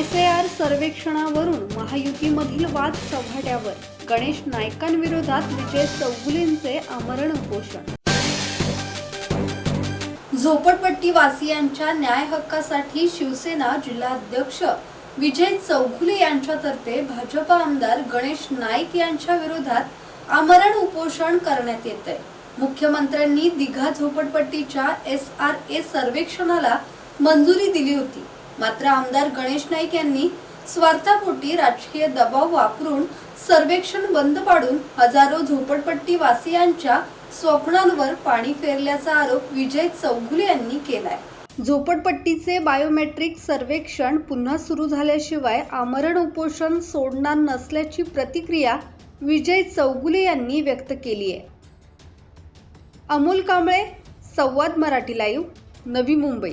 S A R सर्वेक्षणावरून महायुतीमधील वाद चव्हाट्यावर गणेश नायकांविरोधात विजय चौगुलेंचे आमरण उपोषण. झोपडपट्टी वासियांच्या न्याय हक्कासाठी शिवसेना जिल्हाध्यक्ष विजय चौगुले यांच्यातर्फे भाजपा आमदार गणेश नाईक यांच्या विरोधात आमरण उपोषण करण्यात येत आहे मुख्यमंत्र्यांनी दिघा झोपडपट्टीच्या एस आर ए सर्वेक्षणाला मंजुरी दिली होती. मात्र आमदार गणेश नाईक यांनी स्वार्थापोटी राजकीय दबाव वापरून सर्वेक्षण बंद पाडून हजारो झोपडपट्टी वासियांच्या स्वप्नांवर पाणी फेरल्याचा आरोप विजय चौगुले यांनी केलाय. झोपडपट्टीचे बायोमेट्रिक सर्वेक्षण पुन्हा सुरू झाल्याशिवाय आमरण उपोषण सोडणार नसल्याची प्रतिक्रिया विजय चौगुले यांनी व्यक्त केली आहे. अमोल कांबळे संवाद मराठी लाईव्ह नवी मुंबई.